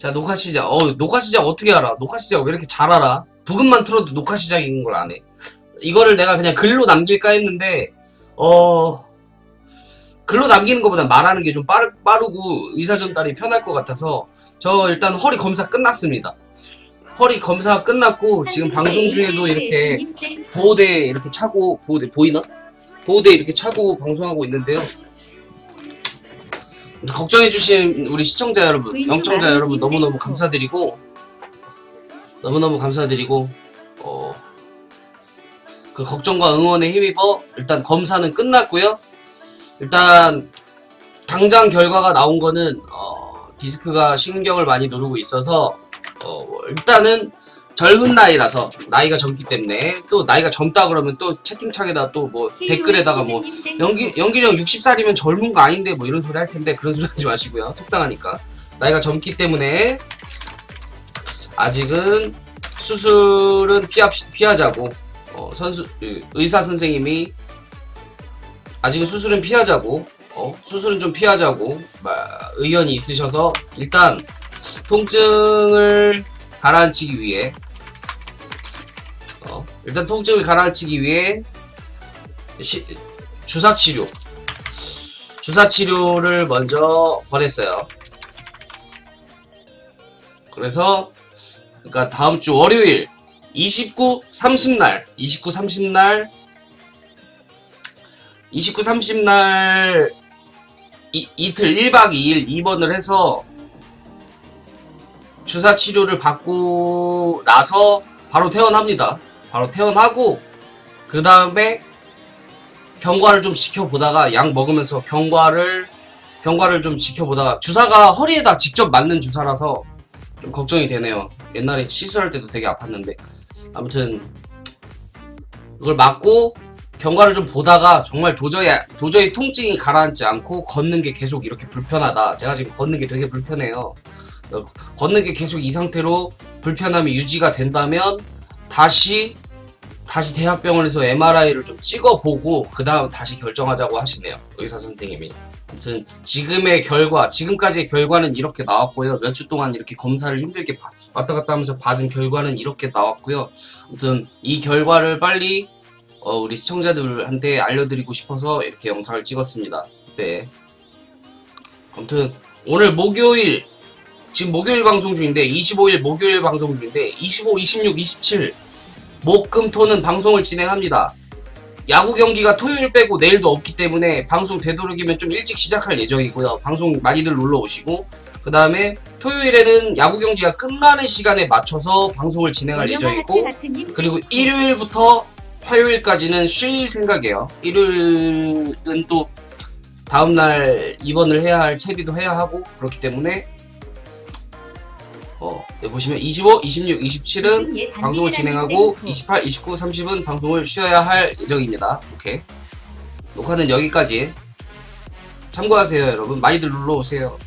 자 녹화 시작. 어 녹화 시작 어떻게 알아? 녹화 시작 왜 이렇게 잘 알아? 부금만 틀어도 녹화 시작인 걸 안 해. 이거를 내가 그냥 글로 남길까 했는데 어 글로 남기는 것보다 말하는 게 좀 빠르고 의사 전달이 편할 것 같아서 저 일단 허리 검사 끝났습니다. 허리 검사 끝났고 지금 방송 중에도 이렇게 보호대 이렇게 차고 보호대 보이나? 보호대 이렇게 차고 방송하고 있는데요. 걱정해주신 우리 시청자 여러분, 영청자 여러분 너무너무 감사드리고 너무너무 감사드리고 어, 그 걱정과 응원에 힘입어 일단 검사는 끝났고요. 일단 당장 결과가 나온 거는 어, 디스크가 신경을 많이 누르고 있어서 어, 일단은 젊은 나이라서 나이가 젊기 때문에 또 나이가 젊다 그러면 또 채팅창에다 또 뭐 댓글에다가 뭐 연기 연기령 60살이면 젊은 거 아닌데 뭐 이런 소리 할 텐데 그런 소리 하지 마시고요. 속상하니까. 나이가 젊기 때문에 아직은 수술은 피하, 피하자고. 어, 선수 의사 선생님이 아직은 수술은 피하자고. 어, 수술은 좀 피하자고. 마, 의견이 있으셔서 일단 통증을 가라앉히기 위해 어, 일단 통증을 가라앉히기 위해 시, 주사 치료 주사 치료를 먼저 보냈어요. 그래서 그러니까 다음 주 월요일 29, 30날 29, 30날 29, 30날 이, 이틀 1박 2일 입원을 해서 주사 치료를 받고 나서 바로 퇴원합니다. 바로 퇴원하고 그 다음에 경과를 좀 지켜보다가 약 먹으면서 경과를 경과를 좀 지켜보다가 주사가 허리에다 직접 맞는 주사라서 좀 걱정이 되네요. 옛날에 시술할 때도 되게 아팠는데 아무튼 그걸 맞고 경과를 좀 보다가 정말 도저히 도저히 통증이 가라앉지 않고 걷는 게 계속 이렇게 불편하다. 제가 지금 걷는 게 되게 불편해요. 어, 걷는 게 계속 이 상태로 불편함이 유지가 된다면 다시 다시 대학병원에서 MRI를 좀 찍어보고 그 다음 다시 결정하자고 하시네요 의사 선생님이. 아무튼 지금의 결과 지금까지의 결과는 이렇게 나왔고요. 몇 주 동안 이렇게 검사를 힘들게 왔다 갔다 하면서 받은 결과는 이렇게 나왔고요. 아무튼 이 결과를 빨리 어, 우리 시청자들한테 알려드리고 싶어서 이렇게 영상을 찍었습니다. 네. 아무튼 오늘 목요일 지금 목요일 방송 중인데 25일 목요일 방송 중인데 25, 26, 27 목금토는 방송을 진행합니다. 야구 경기가 토요일 빼고 내일도 없기 때문에 방송 되도록이면 좀 일찍 시작할 예정이고요. 방송 많이들 놀러 오시고 그 다음에 토요일에는 야구 경기가 끝나는 시간에 맞춰서 방송을 진행할 예정이고 그리고 일요일부터 화요일까지는 쉴 생각이에요. 일요일은 또 다음날 입원을 해야 할 채비도 해야 하고 그렇기 때문에 어, 여기 보시면 25, 26, 27은 방송을 진행하고 28, 29, 30은 방송을 쉬어야 할 예정입니다. 오케이. 녹화는 여기까지. 참고하세요, 여러분. 많이들 눌러오세요.